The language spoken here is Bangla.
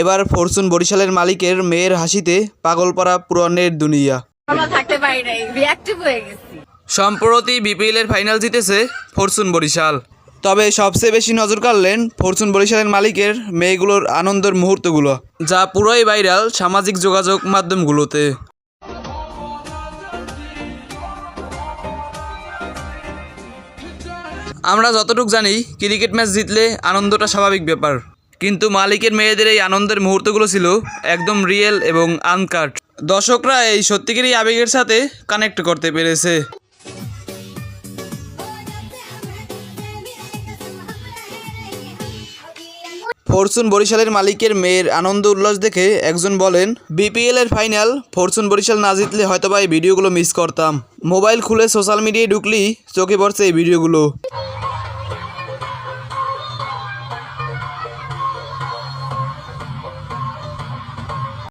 এবার ফরচুন বরিশালের মালিকের মেয়ের হাসিতে পাগল পাগলপাড়া পুরানের দুনিয়া। থাকতে পারি নাই রিয়াক্টিভ হয়ে গেছি। সম্প্রতি বিপিএল এর ফাইনাল জিতেছে ফরচুন বরিশাল। তবে সবচেয়ে বেশি নজর কাড়লেন ফরচুন বরিশালের মালিকের মেয়েগুলোর আনন্দের মুহূর্তগুলো যা পুরোই ভাইরাল সামাজিক যোগাযোগ মাধ্যমগুলোতে। আমরা যতটুকু জানি ক্রিকেট ম্যাচ জিতলে আনন্দটা স্বাভাবিক ব্যাপার। কিন্তু মালিকের মেয়েদের এই আনন্দের মুহূর্তগুলো ছিল একদম রিয়েল এবং আনকাট। দর্শকরা এই সত্যিকারই আবেগের সাথে কানেক্ট করতে পেরেছে। ফরচুন বরিশালের মালিকের মেয়ের আনন্দ উল্লাস দেখে একজন বলেন, বিপিএল এর ফাইনাল, ফরচুন বরিশাল না জিতলে হয়তো বা এই ভিডিওগুলো মিস করতাম। মোবাইল খুলে সোশ্যাল মিডিয়ায় ঢুকলেই চোখে পড়ছে এই ভিডিওগুলো।